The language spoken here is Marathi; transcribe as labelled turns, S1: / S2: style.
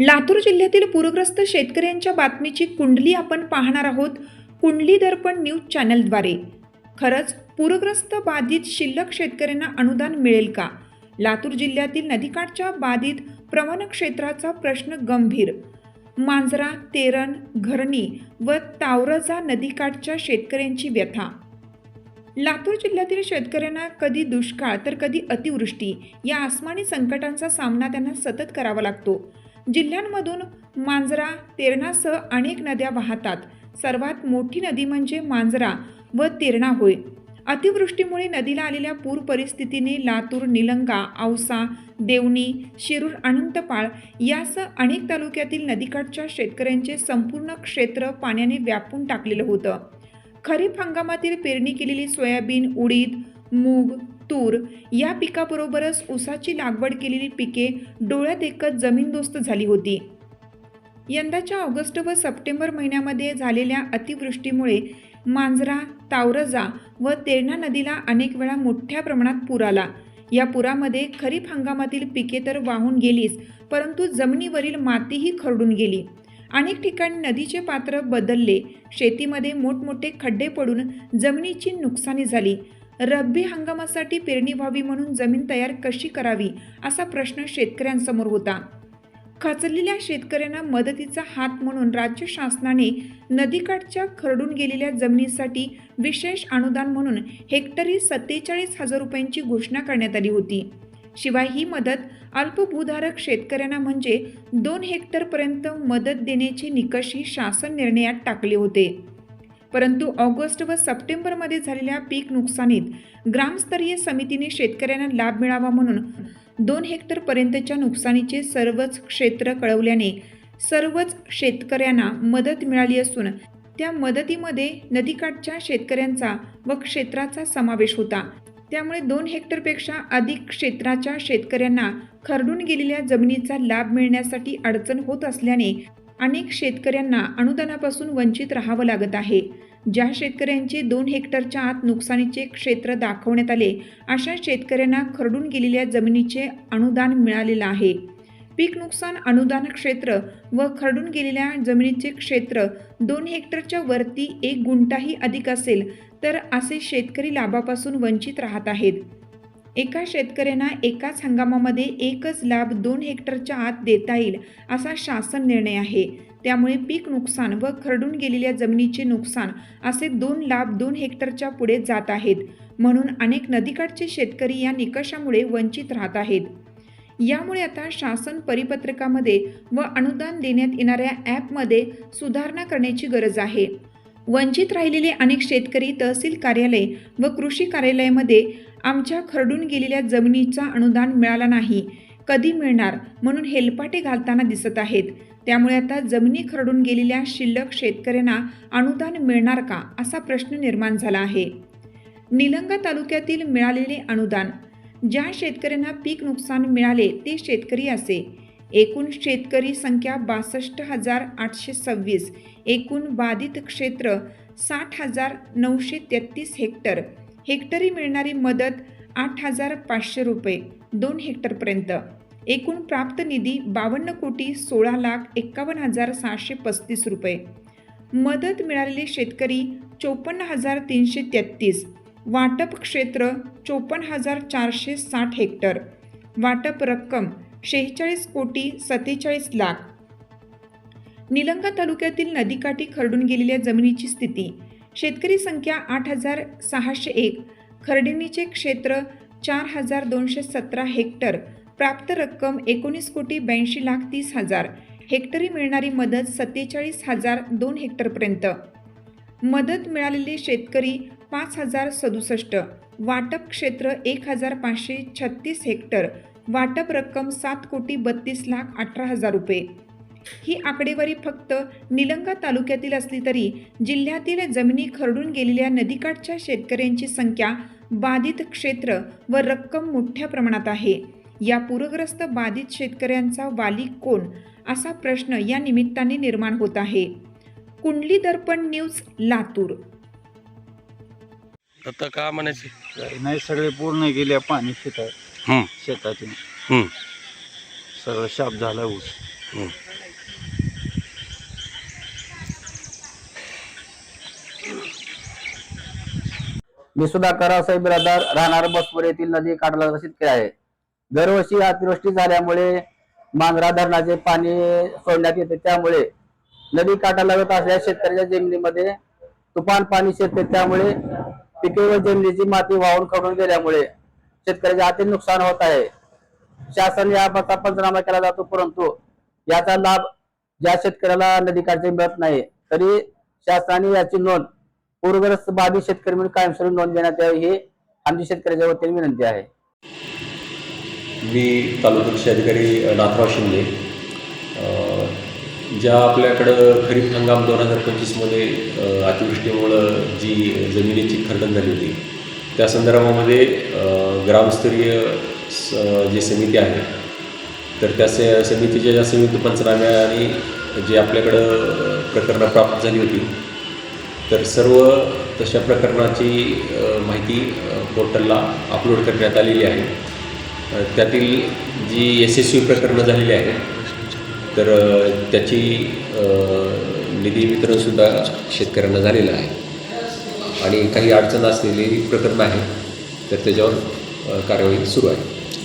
S1: लातूर जिल्ह्यातील पूरग्रस्त शेतकऱ्यांच्या बातमीची कुंडली आपण पाहणार आहोत कुंडली दर्पण न्यूज चॅनलद्वारे. खरंच पूरग्रस्त बाधित शिल्लक शेतकऱ्यांना अनुदान मिळेल का? लातूर जिल्ह्यातील नदीकाठच्या बाधित प्रवण क्षेत्राचा प्रश्न गंभीर. मांजरा तेरण घरणी व तावरजा नदीकाठच्या शेतकऱ्यांची व्यथा. लातूर जिल्ह्यातील शेतकऱ्यांना कधी दुष्काळ तर कधी अतिवृष्टी या आसमानी संकटांचा सामना त्यांना सतत करावा लागतो. जिल्ह्यांमधून मांजरा तेरणासह अनेक नद्या वाहतात. सर्वात मोठी नदी म्हणजे मांजरा व तेरणा होय. अतिवृष्टीमुळे नदीला आलेल्या पूर परिस्थितीने लातूर निलंगा औसा देवणी शिरूर अनंतपाळ यासह अनेक तालुक्यातील नदीकाठच्या शेतकऱ्यांचे संपूर्ण क्षेत्र पाण्याने व्यापून टाकलेलं होतं. खरीप हंगामातील पेरणी केलेली सोयाबीन उडीद मूग तूर या पिकाबरोबरच ऊसाची लागवड केलेली पिके डोळ्यात एकच जमीनदोस्त झाली होती. यंदाच्या ऑगस्ट व सप्टेंबर महिन्यामध्ये झालेल्या अतिवृष्टीमुळे मांजरा तावरजा व तेरणा नदीला अनेक वेळा मोठ्या प्रमाणात पूर आला. या पुरामध्ये खरीप हंगामातील पिके तर वाहून गेलीच परंतु जमिनीवरील मातीही खरडून गेली. अनेक ठिकाणी नदीचे पात्र बदलले शेतीमध्ये मोठमोठे खड्डे पडून जमिनीची नुकसानी झाली. रब्बी हंगामासाठी पेरणी व्हावी म्हणून जमीन तयार कशी करावी असा प्रश्न शेतकऱ्यांसमोर होता. खचलेल्या शेतकऱ्यांना मदतीचा हात म्हणून राज्य शासनाने नदीकाठच्या खरडून गेलेल्या जमिनीसाठी विशेष अनुदान म्हणून हेक्टरी सत्तेचाळीस हजार रुपयांची घोषणा करण्यात आली होती. शिवाय ही मदत अल्पभूधारक शेतकऱ्यांना म्हणजे दोन हेक्टरपर्यंत मदत देण्याचे निकषही शासन निर्णयात टाकले होते. परंतु ऑगस्ट व सप्टेंबरमध्ये झालेल्या पीक नुकसानीत ग्रामस्तरीय समितीने शेतकऱ्यांना लाभ मिळावा म्हणून दोन हेक्टरपर्यंतच्या नुकसानीचे सर्वच क्षेत्र कळवल्याने सर्वच शेतकऱ्यांना मदत मिळाली असून त्या मदतीमध्ये नदीकाठच्या शेतकऱ्यांचा व क्षेत्राचा समावेश होता. त्यामुळे दोन हेक्टरपेक्षा अधिक क्षेत्राच्या शेतकऱ्यांना खरडून गेलेल्या जमिनीचा लाभ मिळण्यासाठी अडचण होत असल्याने अनेक शेतकऱ्यांना अनुदानापासून वंचित राहावं लागत आहे. ज्या शेतकऱ्यांचे दोन हेक्टरच्या आत नुकसानीचे क्षेत्र दाखवण्यात आले अशा शेतकऱ्यांना खरडून गेलेल्या जमिनीचे अनुदान मिळालेलं आहे. पीक नुकसान अनुदान क्षेत्र व खरडून गेलेल्या जमिनीचे क्षेत्र दोन हेक्टरच्या वरती एक गुंठाही अधिक असेल तर असे शेतकरी लाभापासून वंचित राहत आहेत. एका शेतकऱ्यांना एकाच हंगामामध्ये एकच लाभ दोन हेक्टरच्या आत देता येईल असा शासन निर्णय आहे. त्यामुळे पीक नुकसान व खरडून गेलेल्या जमिनीचे नुकसान असे दोन लाभ दोन हेक्टरच्या पुढे जात आहेत. म्हणून अनेक नदीकाठचे शेतकरी या निकषामुळे वंचित राहत आहेत. यामुळे आता शासन परिपत्रकामध्ये व अनुदान देण्यात येणाऱ्या ॲपमध्ये सुधारणा करण्याची गरज आहे. वंचित राहिलेले अनेक शेतकरी तहसील कार्यालय व कृषी कार्यालयामध्ये आमच्या खरडून गेलेल्या जमिनीचा अनुदान मिळाला नाही. कधी मिळणार म्हणून हेलपाटे घालताना दिसत आहेत. त्यामुळे आता जमिनी खरडून गेलेल्या शिल्लक शेतकऱ्यांना अनुदान मिळणार का असा प्रश्न निर्माण झाला आहे. निलंगा तालुक्यातील मिळालेले अनुदान ज्या शेतकऱ्यांना पीक नुकसान मिळाले ते शेतकरी असे. एकूण शेतकरी संख्या बासष्ट हजार आठशे सव्वीस एकूण बाधित क्षेत्र साठ हजार नऊशे तेहतीस हेक्टर. हेक्टरी मिळणारी मदत आठ हजार पाचशे रुपये दोन हेक्टरपर्यंत. एकूण प्राप्त निधी बावन्न कोटी सोळा लाख एक्कावन्न हजार सहाशे पस्तीस रुपये. मदत मिळालेले शेतकरी चोपन्न हजार तीनशे तेहत्तीस वाटप क्षेत्र चोपन्न हजार चारशे साठ हेक्टर. वाटप रक्कम शेहेचाळीस कोटी सत्तेचाळीस लाख. निलंगा तालुक्यातील नदीकाठी खरडून गेलेल्या जमिनीची स्थिती. शेतकरी संख्या आठ हजार सहाशे एक खरडणीचे क्षेत्र चार हजार दोनशे सतरा हेक्टर प्राप्त रक्कम एकोणीस कोटी ब्याऐंशी लाख तीस हजार. हेक्टरी मिळणारी मदत सत्तेचाळीस हजार दोन हेक्टरपर्यंत. मदत मिळालेले शेतकरी पाच हजार सदुसष्ट. वाटप क्षेत्र एक हजार पाचशे छत्तीस हेक्टर. वाटप रक्कम सात कोटी बत्तीस लाख अठरा हजार रुपये. ही आकडेवारी फक्त निलंगा तालुक्यातील असली तरी जिल्ह्यातील जमिनी खरडून गेलेल्या नदीकाठच्या शेतकऱ्यांची संख्या बाधित क्षेत्र व रक्कम मोठ्या प्रमाणात आहे. या पूरग्रस्त बाधित शेतकऱ्यांचा वाली कोण असा प्रश्न या निमित्ताने निर्माण होत आहे. कुंडली दर्पण न्यूज लातूर.
S2: आता का म्हणायचे?
S3: काही नाही सगळे पूर्ण गेले पाणी शेतात
S2: हं,
S3: शेतातून.
S2: हं,
S3: सगळं शाप झाला ऊस.
S2: मी सुधाकर रावसाहेब राहणार बसपूर येथील नदी काठाला शेतकरी आहे. दरवर्षी अतिवृष्टी झाल्यामुळे मांजरा धरणाचे पाणी सोडण्यात येते. त्यामुळे नदी काठाला लागत असल्या शेतकऱ्याच्या जमिनीमध्ये तुफान पाणी शिरते. त्यामुळे पिके व जमिनीची माती वाहून खडून गेल्यामुळे शेतकऱ्याचे अति नुकसान होत आहे. शासन याबाबतचा पंचनामा केला जातो परंतु याचा लाभ ज्या शेतकऱ्याला नदीकाठचे मिळत नाही तरी शासनाने याची नोंद पूरग्रस्त बाधित शेतकरी म्हणून कायमस्वरूपी नोंद देण्यात यावी हे आमची शेतकऱ्याच्या वतीने विनंती आहे.
S4: मी तालुका कृषी अधिकारी नाथराव शिंदे. ज्या आपल्याकडं खरीप हंगाम दोन हजार पंचवीसमध्ये अतिवृष्टीमुळं जी जमिनीची खरडण झाली होती त्या संदर्भामध्ये ग्रामस्तरीय स जी समिती आहे तर त्या से समितीच्या ज्या संयुक्त पंचनाम्याने जे आपल्याकडं प्रकरणं प्राप्त झाली होती तर सर्व तशा प्रकरणाची माहिती पोर्टलला अपलोड करण्यात आलेली आहे. त्यातील जी यशस्वी प्रकरणं झालेली आहेत तर त्याची निधी वितरणसुद्धा शेतकऱ्यांना झालेलं आहे. आणि काही अडचण असलेली प्रकरणं आहेत तर त्याच्यावर कार्यवाही सुरू आहे.